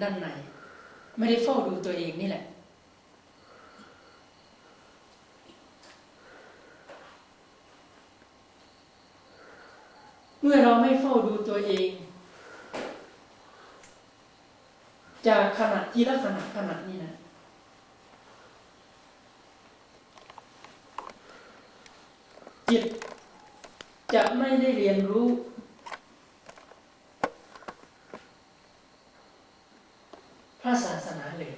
ด้านในไม่ได้เฝ้าดูตัวเองนี่แหละ เมื่อเราไม่เฝ้าดูตัวเอง จากขณะที่ละขณะขณะนี้นะจิตจะไม่ได้เรียนรู้ พระศาสนาเลย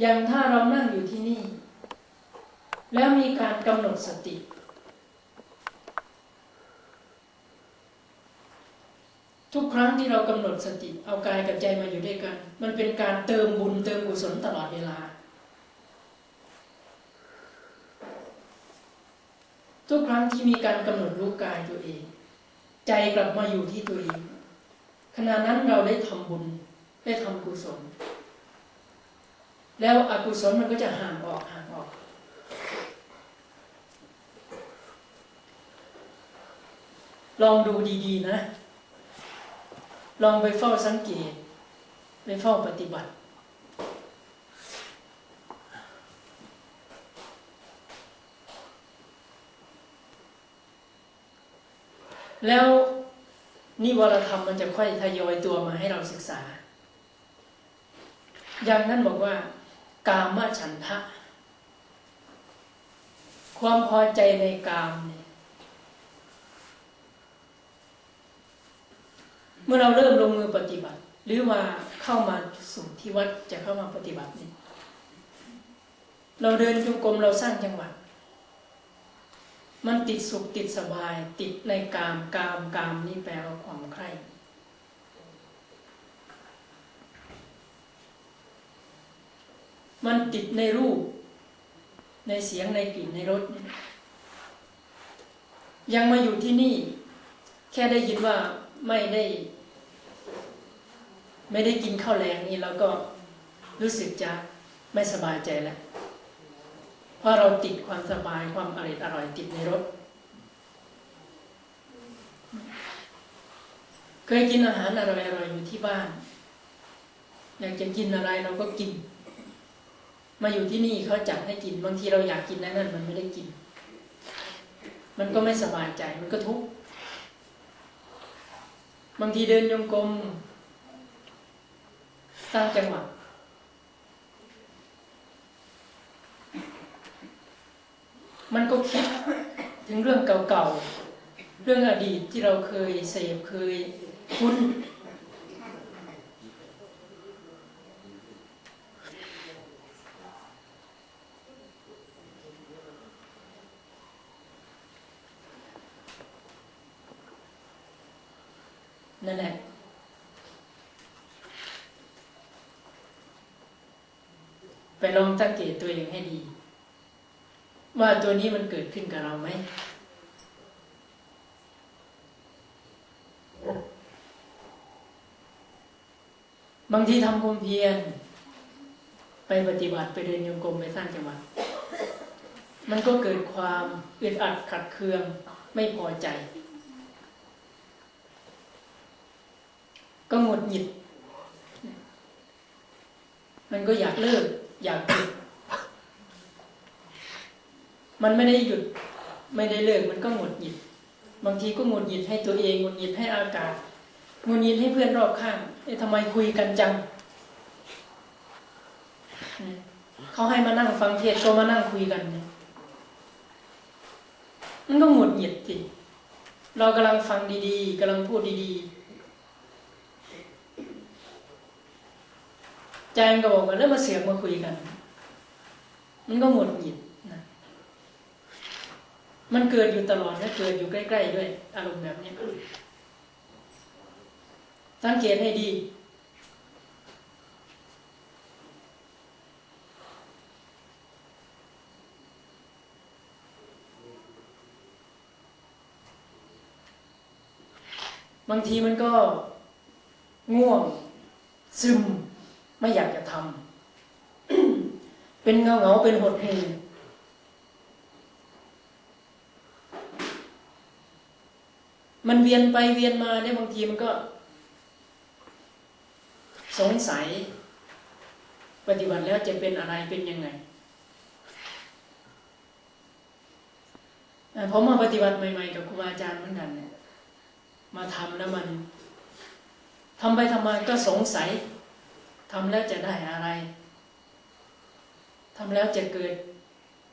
อย่างถ้าเรานั่งอยู่ที่นี่ แล้วมีการกำหนดสติ ทุกครั้งที่เรากำหนดสติ เอากายกับใจมาอยู่ด้วยกัน มันเป็นการเติมบุญเติมกุศลตลอดเวลา ทุกครั้งที่มีการกำหนดรู้กายตัวเอง ใจกลับมาอยู่ที่ตัวเองขณะนั้นเราได้ทำบุญได้ทำกุศล แล้วอกุศลมันก็จะห่างออกห่างออก ลองดูดีๆนะ ลองไปเฝ้าสังเกต ไปเฝ้าปฏิบัติ แล้วนิวรธรรมมันจะค่อยทยอยตัวมาให้เราศึกษา อย่างนั้นบอกว่า กามฉันทะ ความพอใจในกามเนี่ยเมื่อเราเริ่มลงมือปฏิบัติ หรือว่าเข้ามาสู่ที่วัดจะเข้ามาปฏิบัตินี่เราเดินจงกรมเราสร้างจังหวะมันติดสุขติดสบาย ติดในกามกามกามนี่แปลว่าความใคร่ มันติดในรูป ในเสียงในกลิ่นในรสยังมาอยู่ที่นี่ แค่ได้ยินว่าไม่ได้ ไม่ได้กินข้าวแรงนี่เราก็รู้สึกจะไม่สบายใจแล้วเพราะเราติดความสบายความอร่อยอร่อยติดในรถเคยกินอาหารอร่อยอร่อยอยู่ที่บ้าน อยากจะกินอะไรเราก็กิน มาอยู่ที่นี่เขาจัดให้กิน บางทีเราอยากกินนั่นนั่นมันไม่ได้กิน มันก็ไม่สบายใจมันก็ทุกข์บางทีเดินยงกลมสร้างจังหวะมันก็คิดถึงเรื่องเก่าๆ เรื่องอดีตที่เราเคยเสพเคยคุ้น นั่นแหละไปลองสังเกตตัวเองให้ดี ว่าตัวนี้มันเกิดขึ้นกับเราไหมบางทีทำความเพียรไปปฏิบัติไปเดินโยงกรมไปสร้างจังหวะมันก็เกิดความอึดอัดขัดเคืองไม่พอใจ ก็หงุดหงิด มันก็อยากเลิก อยากหยุด มันไม่ได้หยุด ไม่ได้เลิก มันก็หงุดหงิด บางทีก็หงุดหงิดให้ตัวเองหงุดหงิดให้อากาศหงุดหงิดให้เพื่อนรอบข้างเอ๊ะทำไมคุยกันจัง เขาให้มานั่งฟังเทศน์ก็มานั่งคุยกันเนี่ยมันก็หงุดหงิดสิเรากำลังฟังดีๆกำลังพูดดีๆ ใจมันก็บอกว่าแล้วมาเสียงมาคุยกัน มันก็หมดหงิดนะมันเกิดอยู่ตลอดและเกิดอยู่ใกล้ ๆ ด้วย อารมณ์แบบนี้สังเกตให้ดีบางทีมันก็ง่วงซึม ไม่อยากจะทำเป็นเงาเงาเป็นหดหูมันเวียนไปเวียนมาเนี่ยบางทีมันก็ สงสัย ปฏิบัติแล้วจะเป็นอะไรเป็นยังไงผมมาปฏิบัติใหม่ๆกับครูบาอาจารย์เหมือนกันเนี่ยมาทำแล้วมันทำไปทำมาก็สงสัย ทำแล้วจะได้อะไรทำแล้วจะเกิด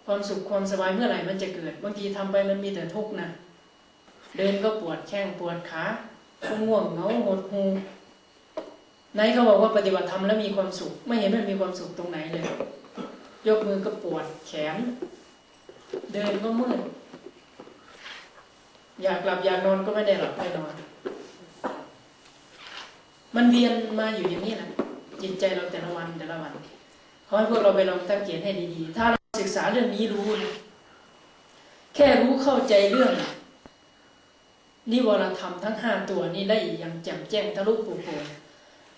ความสุขความสบายเมื่อไหร่มันจะเกิดบางทีทำไปมันมีแต่ทุกข์นะเดินก็ปวดแข้งปวดขาก็ง่วงเหงาหดหูไหนเขาบอกว่าปฏิบัติธรรมแล้วมีความสุข ไม่เห็นมันมีความสุขตรงไหนเลย ยกมือก็ปวดแขน เดินก็มืดอยากหลับอยากนอนก็ไม่ได้หลับไม่นอน มันเวียนมาอยู่อย่างนี้แหละ จิตใจเราแต่ละวันแต่ละวันขอให้พวกเราไปลองตั้งเกียรให้ดีๆ ถ้าเราศึกษาเรื่องนี้รู้นะแค่รู้เข้าใจเรื่อง นิวรธรรมทั้งห้าตัวนี้ได้อย่างแจ่มแจ้งทะลุปูโปรง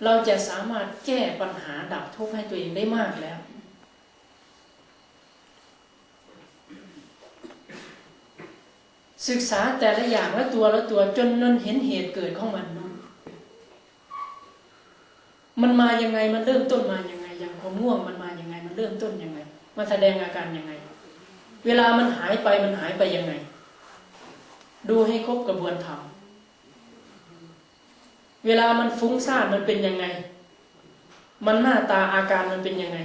เราจะสามารถแก้ปัญหาดับทุกข์ให้ตัวเองได้มากแล้วศึกษาแต่ละอย่างละตัวละตัวจนนนเห็นเหตุเกิดของมันนู่น มันมายังไงมันเริ่มต้นมายังไง อย่างความง่วงมันมายังไง มันเริ่มต้นยังไงมันแสดงอาการยังไง เวลามันหายไปมันหายไปยังไง ดูให้ครบกระบวนธรรมเวลามันฟุ้งซ่านมันเป็นยังไง มันหน้าตาอาการมันเป็นยังไง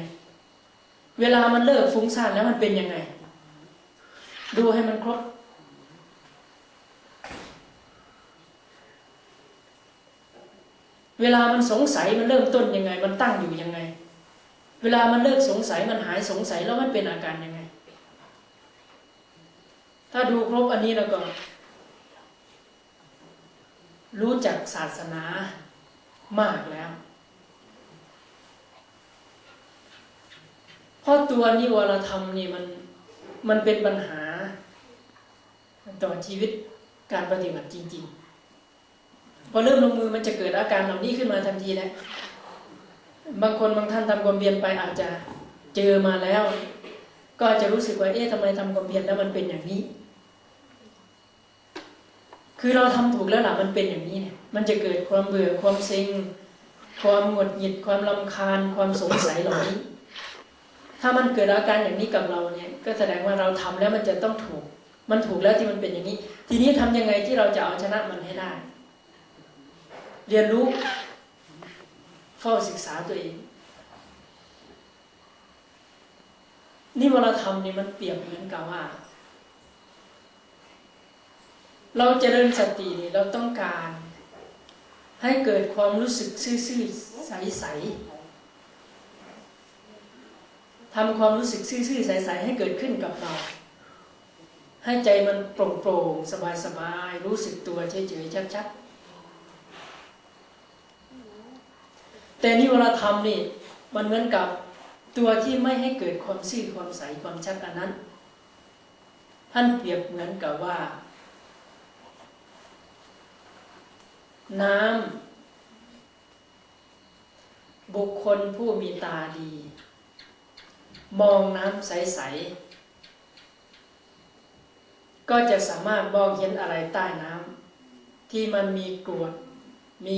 เวลามันเลิกฟุ้งซ่านแล้วมันเป็นยังไง ดูให้มันครบ เวลามันสงสัยมันเริ่มต้นยังไง มันตั้งอยู่ยังไง เวลามันเลิกสงสัยมันหายสงสัยแล้วมันเป็นอาการยังไง ถ้าดูครบอันนี้แล้วก็ รู้จักศาสนามากแล้วเพราะตัวนิวรธรรมนี่มันมันเป็นปัญหา ต่อชีวิตการปฏิบัติจริง ๆ พอเริ่มลงมือมันจะเกิดอาการเหล่านี้ขึ้นมาทันทีแล้วบางคนบางท่านทำความเพียรไปอาจจะเจอมาแล้ว ก็จจะรู้สึกว่าเอ๊ะทำไมทำความเพียรแล้วมันเป็นอย่างนี้ คือเราทำถูกแล้วหล่ะมันเป็นอย่างนี้เนี่ย มันจะเกิดความเบื่อความเซ็งความหงุดหงิดความลำคาญความสงสัยเหล่านี้ ถ้ามันเกิดอาการอย่างนี้กับเราเนี่ย ก็แสดงว่าเราทำแล้วมันจะต้องถูก มันถูกแล้วที่มันเป็นอย่างนี้ ทีนี้ทำยังไงที่เราจะเอาชนะมันให้ได้ เรียนรู้เฝ้าศึกษาตัวเอง นี่วรธรรมนี่มันเปรียบเหมือนกับว่า เราเจริญสตินี่เราต้องการ ให้เกิดความรู้สึกซื่อๆใสๆทำความรู้สึกซื่อๆใสๆให้เกิดขึ้นกับเราให้ใจมันโปร่งๆสบายๆรู้สึกตัวเฉยๆชัดๆ แต่นิวรธรรมนี่มันเหมือนกับตัวที่ไม่ให้เกิดความซื่อความใสความชัดอันนั้น ท่านเปรียบเหมือนกับว่า น้ำบุคคลผู้มีตาดี มองน้ำใส ๆ ก็จะสามารถมองเห็นอะไรใต้น้ำที่มันมีกรวดมี